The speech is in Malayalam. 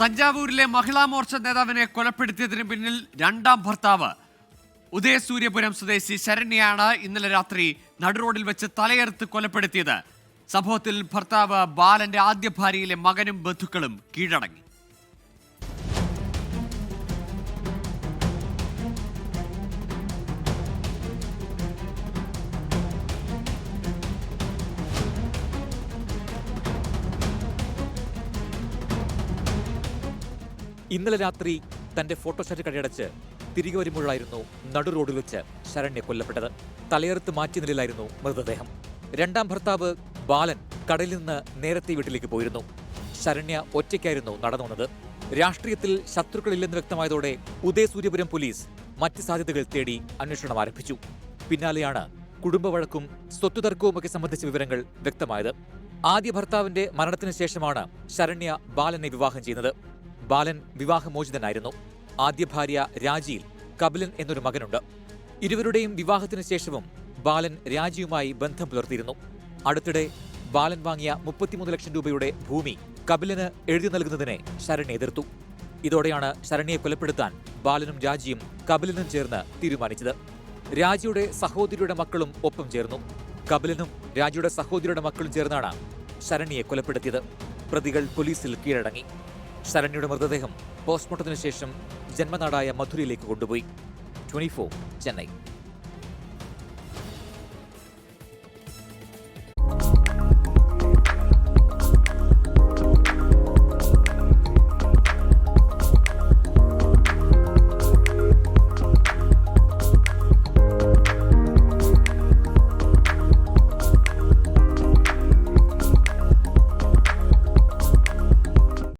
തഞ്ചാവൂരിലെ മഹിളാ മോർച്ച നേതാവിനെ കൊലപ്പെടുത്തിയതിന് പിന്നിൽ രണ്ടാം ഭർത്താവ്. ഉദയസൂര്യപുരം സ്വദേശി ശരണ്യാണ് ഇന്നലെ രാത്രി നടുറോഡിൽ വെച്ച് തലയെറുത്ത് കൊലപ്പെടുത്തിയത്. സംഭവത്തിൽ ഭർത്താവ് ബാലന്റെ ആദ്യ ഭാര്യയിലെ മകനും ബന്ധുക്കളും കീഴടങ്ങി. ഇന്നലെ രാത്രി തന്റെ ഫോട്ടോഷാറ്റ് കടയടച്ച് തിരികെ വരുമ്പോഴായിരുന്നു നടു റോഡിൽ വെച്ച് ശരണ്യ കൊല്ലപ്പെട്ടത്. തലയെറുത്ത് മാറ്റിയ നിലയിലായിരുന്നു മൃതദേഹം. രണ്ടാം ഭർത്താവ് ബാലൻ കടലിൽ നിന്ന് നേരത്തെ വീട്ടിലേക്ക് പോയിരുന്നു. ശരണ്യ ഒറ്റയ്ക്കായിരുന്നു നടന്നു വന്നത് രാഷ്ട്രീയത്തിൽ ശത്രുക്കളില്ലെന്ന് വ്യക്തമായതോടെ ഉദയസൂര്യപുരം പോലീസ് മറ്റ് സാധ്യതകൾ തേടി അന്വേഷണം ആരംഭിച്ചു. പിന്നാലെയാണ് കുടുംബവഴക്കും സ്വത്തുതർക്കവുമൊക്കെ സംബന്ധിച്ച വിവരങ്ങൾ വ്യക്തമായത്. ആദ്യ ഭർത്താവിന്റെ മരണത്തിന് ശേഷമാണ് ശരണ്യ ബാലനെ വിവാഹം ചെയ്യുന്നത്. ബാലൻ വിവാഹമോചിതനായിരുന്നു. ആദ്യ ഭാര്യ രാജിയിൽ കപിലൻ എന്നൊരു മകനുണ്ട്. ഇരുവരുടെയും വിവാഹത്തിന് ശേഷവും ബാലൻ രാജിയുമായി ബന്ധം പുലർത്തിയിരുന്നു. അടുത്തിടെ ബാലൻ വാങ്ങിയ മുപ്പത്തിമൂന്ന് ലക്ഷം രൂപയുടെ ഭൂമി കപിലന് എഴുതി നൽകുന്നതിനെ ശരണ്യ എതിർത്തു. ഇതോടെയാണ് ശരണിയെ കൊലപ്പെടുത്താൻ ബാലനും രാജിയും കപിലനും ചേർന്ന് തീരുമാനിച്ചത്. രാജിയുടെ സഹോദരിയുടെ മക്കളും ഒപ്പം ചേർന്നു. കപിലനും രാജിയുടെ സഹോദരിയുടെ മക്കളും ചേർന്നാണ് ശരണിയെ കൊലപ്പെടുത്തിയത്. പ്രതികൾ പോലീസിൽ കീഴടങ്ങി. ശരണ്യയുടെ മൃതദേഹം പോസ്റ്റ്മോർട്ടത്തിന് ശേഷം ജന്മനാടായ മധുരയിലേക്ക് കൊണ്ടുപോയി. ട്വന്റി ചെന്നൈ.